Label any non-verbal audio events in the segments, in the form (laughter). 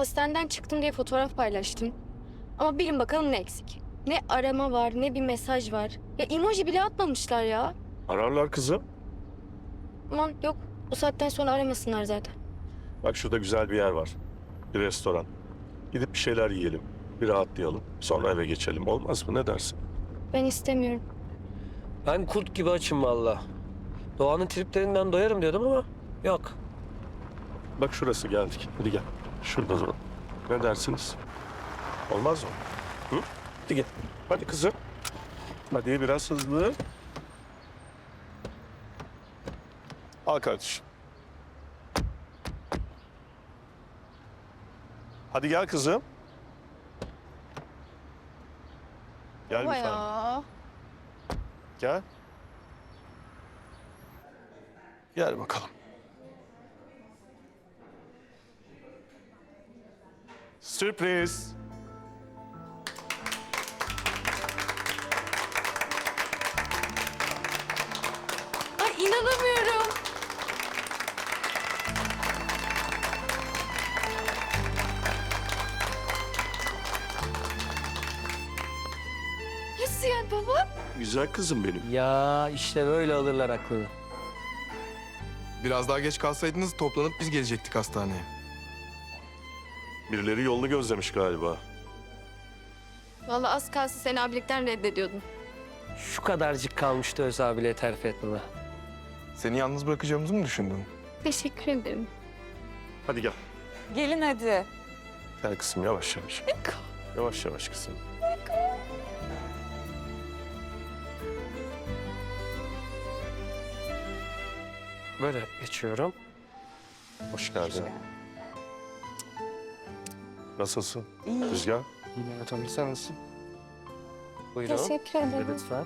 hastaneden çıktım diye fotoğraf paylaştım. Ama bilin bakalım ne eksik. Ne arama var, ne bir mesaj var. Ya emoji bile atmamışlar ya. Ararlar kızım. Aman yok, bu saatten sonra aramasınlar zaten. Bak şurada güzel bir yer var. Bir restoran. Gidip bir şeyler yiyelim. Bir rahatlayalım. Sonra eve geçelim. Olmaz mı? Ne dersin? Ben istemiyorum. Ben kurt gibi açım valla. Doğanın triplerinden doyarım diyordum ama yok. Bak şurası geldik. Hadi gel. Şurada duralım. Ne dersiniz? Olmaz mı? Hı? Hadi gel. Hadi kızım. Hadi biraz hızlı. Al kardeşim. Hadi gel kızım. Gel bir tane. Gel. Gel bakalım. Sürpriz. Ay inanamıyorum. Nasıl yani baba? Güzel kızım benim. Ya işte böyle alırlar aklını. Biraz daha geç kalsaydınız toplanıp biz gelecektik hastaneye. Birileri yolunu gözlemiş galiba. Vallahi az kalsın seni abilikten reddediyordum. Şu kadarcık kalmıştı Öz abiyle terfi etmeme. Seni yalnız bırakacağımızı mı düşündün? Teşekkür ederim. Hadi gel. Gelin hadi. Gel kızım yavaş yavaş. Yavaş yavaş kızım. Böyle geçiyorum. Hoş geldin. Nasılsın? İyi. Rüzgar. Evet abi sen nasılsın? Buyurun. Teşekkür ederim. Lütfen.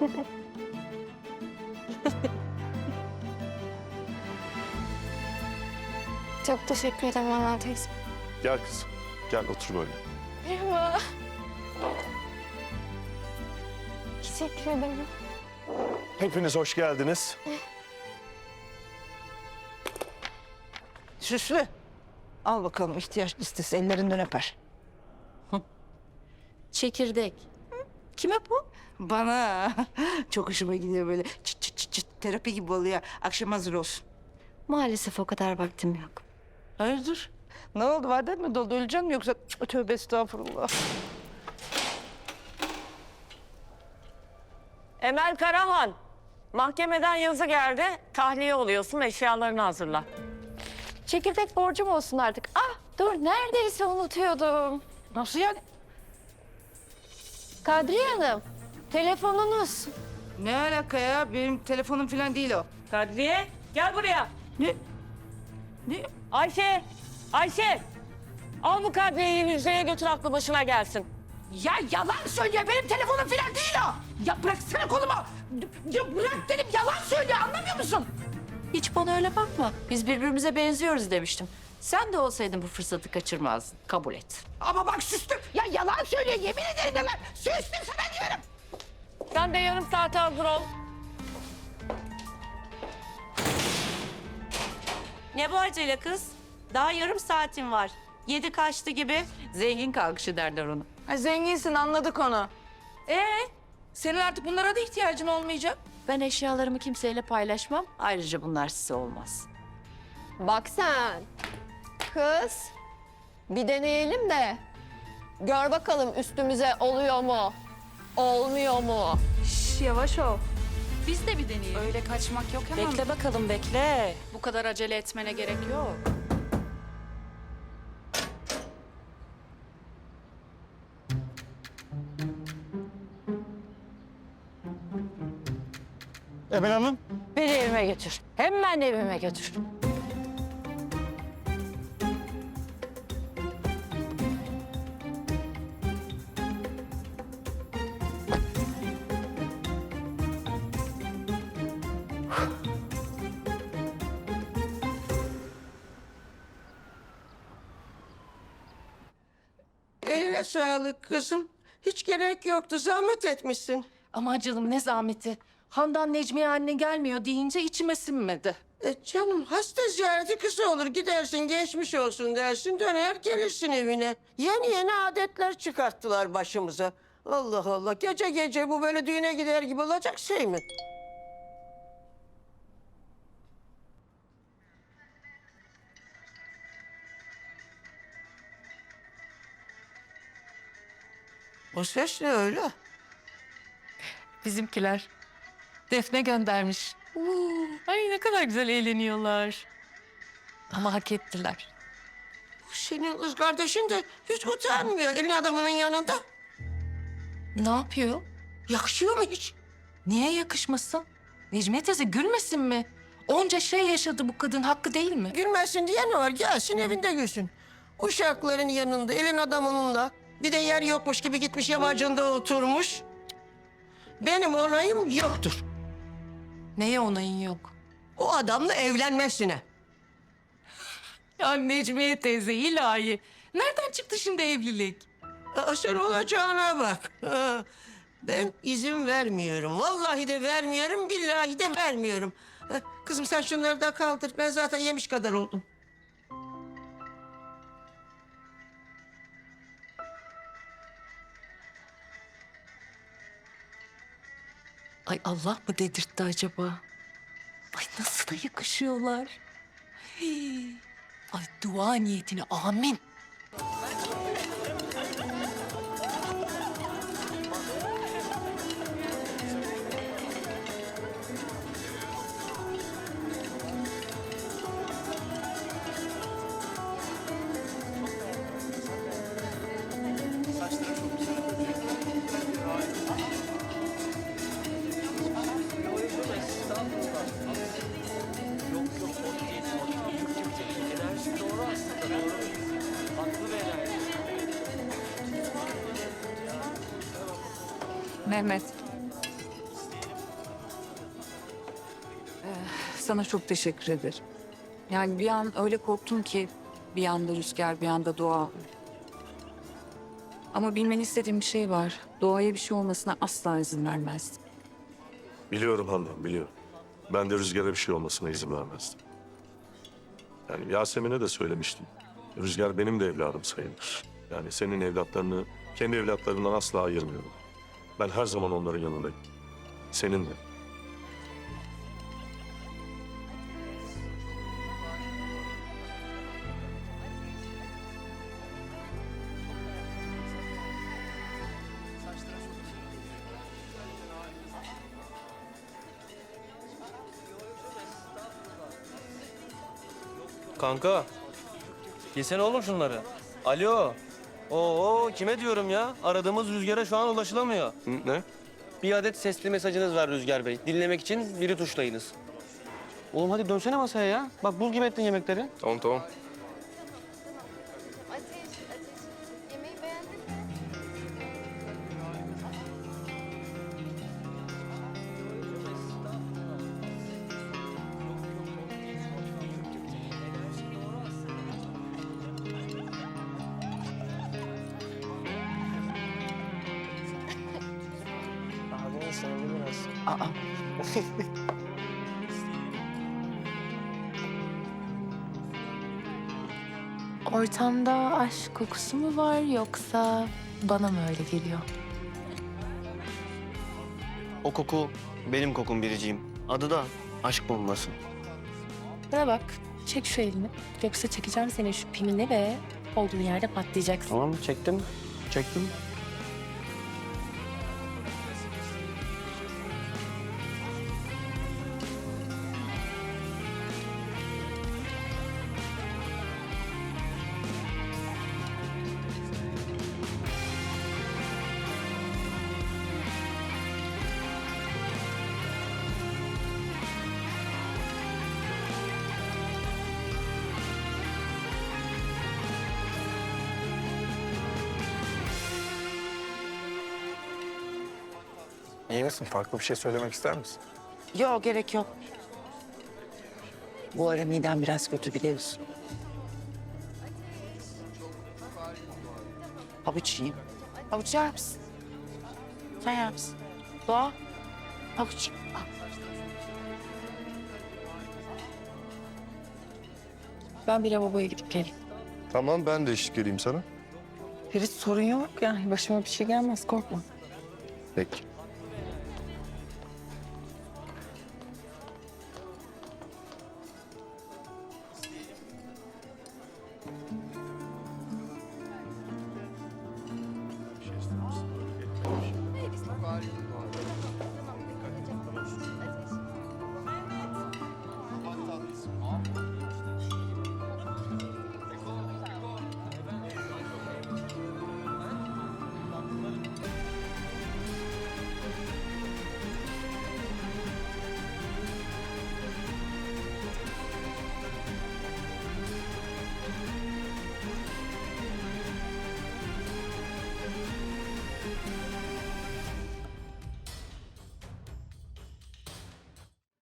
(laughs) Çok teşekkür ederim Anna teyze. Gel kızım. Gel otur böyle. Merhaba. Teşekkür ederim. Hepiniz hoş geldiniz. Süslü. Al bakalım ihtiyaç listesi ellerinden öper. Çekirdek. Kime bu? Bana (laughs) çok hoşuma gidiyor böyle çıt çıt çıt çıt terapi gibi oluyor. Akşam hazır olsun. Maalesef o kadar vaktim yok. Hayırdır? Ne oldu vardı mı doldu öleceksin mi yoksa tövbe estağfurullah. Emel Karahan, mahkemeden yazı geldi. Tahliye oluyorsun, eşyalarını hazırla. Çekirdek borcum olsun artık. Ah dur neredeyse unutuyordum. Nasıl yani? Kadriye Hanım telefonunuz. Ne alaka ya? Benim telefonum falan değil o. Kadriye, gel buraya. Ne? Ne? Ayşe, Ayşe. Al bu Kadriye'yi müzeye götür aklı başına gelsin. Ya yalan söylüyor. Benim telefonum falan değil o. Ya bıraksana kolumu. Ya bırak dedim yalan söylüyor anlamıyor musun? Hiç bana öyle bakma. Biz birbirimize benziyoruz demiştim. Sen de olsaydın bu fırsatı kaçırmazdın. Kabul et. Ama bak süslü. Ya yalan söylüyor yemin ederim de lan. Süslü sana diyorum. Sen de yarım saate hazır ol. Ne bu acele kız? Daha yarım saatin var. Yedi kaçtı gibi. Zengin kalkışı derler onu. Ha, zenginsin anladık onu. Ee, senin artık bunlara da ihtiyacın olmayacak. Ben eşyalarımı kimseyle paylaşmam. Ayrıca bunlar size olmaz. Bak sen. Kız. Bir deneyelim de. Gör bakalım üstümüze oluyor mu? Olmuyor mu? Yavaş ol. Biz de bir deneyelim. Öyle kaçmak yok hemen. Bekle bakalım bekle. Bu kadar acele etmene gerek yok. Emel Hanım. Beni evime götür. Hemen evime götür. Eline sağlık kızım. Hiç gerek yoktu. Zahmet etmişsin. Ama canım ne zahmeti. Handan Necmiye anne gelmiyor deyince içime sinmedi. E canım hasta ziyareti kısa olur. Gidersin geçmiş olsun dersin döner gelirsin evine. Yeni yeni adetler çıkarttılar başımıza. Allah Allah gece gece bu böyle düğüne gider gibi olacak şey mi? O ses ne öyle? Bizimkiler. Defne göndermiş. Ay ne kadar güzel eğleniyorlar. Ama hak ettiler. Bu Senin kız kardeşin de hiç utanmıyor elin adamının yanında. Ne yapıyor? Yakışıyor mu hiç? Niye yakışmasın? Necmiye teyze gülmesin mi? Onca şey yaşadı bu kadın hakkı değil mi? Gülmesin diye ne var? Gelsin evinde gülsün. Uşakların yanında, elin adamınınla. Bir de yer yokmuş gibi gitmiş yamacında oturmuş. Benim onayım yoktur. Neye onayın yok? O adamla evlenmesine. Ya Necmiye teyze ilahi. Nereden çıktı şimdi evlilik? Aa, sen olacağına bak. Ben izin vermiyorum. Vallahi de vermiyorum, billahi de vermiyorum. Kızım sen şunları da kaldır. Ben zaten yemiş kadar oldum. Ay Allah mı dedirtti acaba? Ay nasıl da yakışıyorlar. Hey. Ay dua niyetine amin. Mehmet. Ee, sana çok teşekkür ederim. Yani bir an öyle korktum ki bir anda rüzgar, bir anda doğa. Ama bilmeni istediğim bir şey var. Doğaya bir şey olmasına asla izin vermezdim. Biliyorum Handan, biliyorum. Ben de Rüzgar'a bir şey olmasına izin vermezdim. Yani Yasemin'e de söylemiştim. Rüzgar benim de evladım sayılır. Yani senin evlatlarını kendi evlatlarından asla ayırmıyorum. Ben her zaman onların yanındayım. Senin de. Kanka. Yesene oğlum şunları. Alo. Oo kime diyorum ya? Aradığımız Rüzgar'a şu an ulaşılamıyor. Ne? Bir adet sesli mesajınız var Rüzgar Bey. Dinlemek için biri tuşlayınız. Oğlum hadi dönsene masaya ya. Bak buz gibi ettin yemekleri. Tamam tamam. Aa. (laughs) Ortamda aşk kokusu mu var yoksa bana mı öyle geliyor? O koku benim kokum biriciğim. Adı da aşk bombası. Bana bak, çek şu elini. Yoksa çekeceğim senin şu pinini ve olduğun yerde patlayacaksın. Tamam çektim. Çektim. İyi misin? Farklı bir şey söylemek ister misin? Yok gerek yok. Bu ara midem biraz kötü biliyorsun. Havuç yiyeyim. Havuç yer misin? Sen yer misin? Doğa? Avuç. Ben bir lavaboya gidip geleyim. Tamam ben de eşlik edeyim sana. Ferit sorun yok yani başıma bir şey gelmez korkma. Peki.